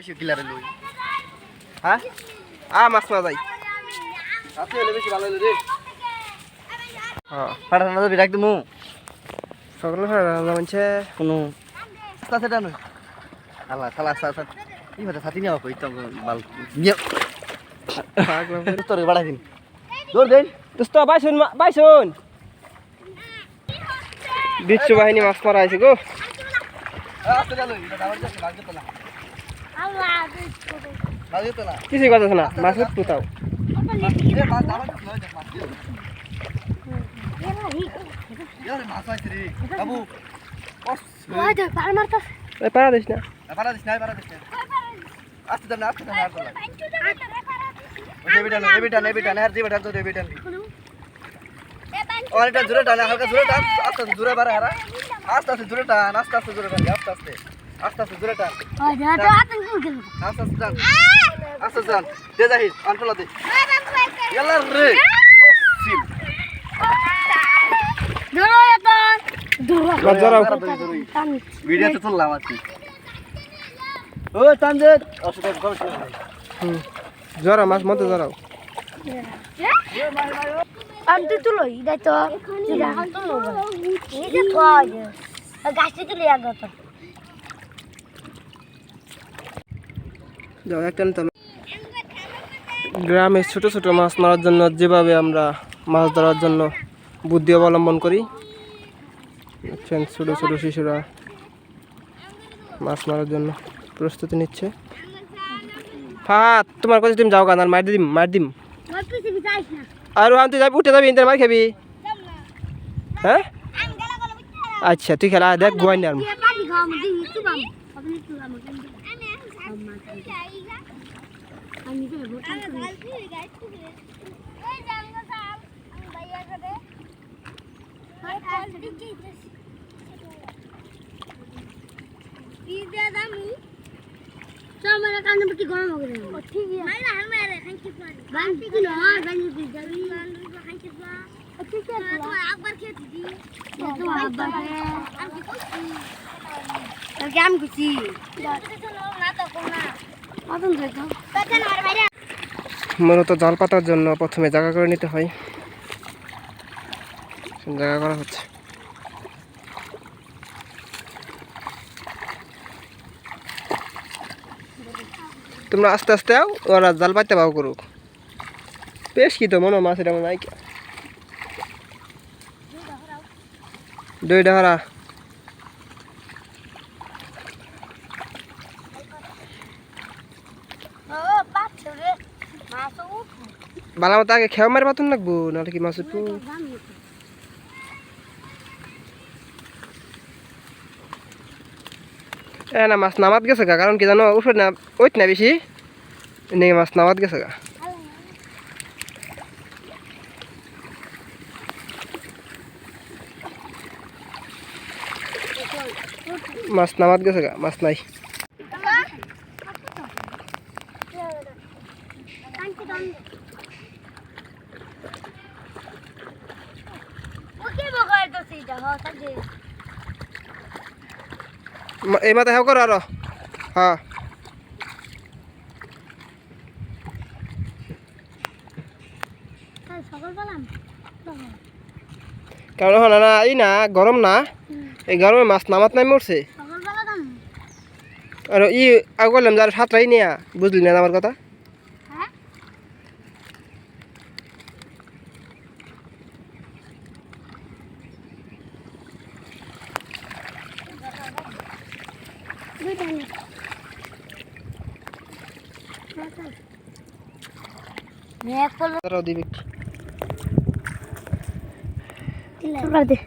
বেশি কিলারে লই। হ্যাঁ? আ মাছ না যাই। আপনি হলে বেশি ভালো হলো রে। হ্যাঁ। ফাটা না যাবি রাখ দিমু। সকালে ফাটা মানছে। কোনো। সেটা নয়। আল্লাহ খালা আসা আসা এই কথা সাথী নেওয়া কই তো বাল তোর বাড়াই দিন। দৌড় দেন। দোস্ত বাইশুন বাইশুন বিচ্ছু বাহিনী মাছ মারা আছে গো। আসতে গেল এটা দাবার যাচ্ছে লাগবে তো না। কিছুই কথা না মাছ পুতাও পারা দিস না পারা দিস না। পারা দিস না আস্তে দাও না আস্তে দাও না এবিটান এবিটান এবিটান আর জি তো এবিটান और জোরে টান। আস্তে আস্তে, জোরে বাড়া আস্তে আস্তে, জোরে টান, আস্তে আস্তে, জোরে টান, আস্তে আস্তে। আস্তে আস্তে জোরে টান। আস্তে আস্তে টান। আস্তে আস্তে টান। দে যাহিস আনটোলা দে। ইয়াল্লা রে। সিল মাছ জড়াও ভিডিওতে তুললাম আর কি। ও টান দে। অসুবিধা সমস্যা নাই হুম। মাছ মতো আমি তুলো ইদাই তো। তুলো থয় তুলে আগে যাও, একটা গ্রামে ছোট ছোট মাছ মারার জন্য যেভাবে আমরা মাছ ধরার জন্য বুদ্ধি অবলম্বন করি, দেখছেন ছোট ছোট শিশুরা মাছ মারার জন্য প্রস্তুতি নিচ্ছে। ফাত তোমার কাছে তুমি যাও গান আর মার দিম মার দিম আর ওখান তুই যাবি, উঠে যাবি ইন্টার মার খাবি? হ্যাঁ? আমি আচ্ছা তুই খেলা, দেখ গোয়াই না আর। আমি তো আমার কানে বেটি গরম হবে ঠিক আছে মাইরা হার মাইরা খাইতে পারে বান্তি কি না বান্তি দি যাবি খাইতে পারে ঠিক আছে তো একবার খেতে দি তো আব্বা আমি তাহলে আমি বাইরে মূলত জাল পাতার জন্য প্রথমে জায়গা করে নিতে হয়। জায়গা করা হচ্ছে। তোমরা আস্তে আস্তে আও, ওরা জাল পাইতে পাও করুক। বেশ কি তো, মনে মাছ এটা মনে কি দুই ডাহারা ও পাঁচ রে মাছ উঠু বালা মতো আগে খেয়া মারি পাতুন লাগবো, নাহলে কি মাছ উঠবো? এ না, মাছ নামাত গেছে গা, কারণ কি জানো উঠে না ওইট না বেশি। এনেকে মাছ নামাত গেছে গা। মাছ নামাত গেছে গা, মাছ নাই। এই মাথা হেও করো আরও। হ্যাঁ। কারণ হলো না এই না গরম না। এই গরমে মাছ নামাত নাই মরছে। আর ই আগে করলাম যার সাতটাই নিয়া বুঝলি না আমার কথা? tane. Ne yapalım? Hadi. Hadi.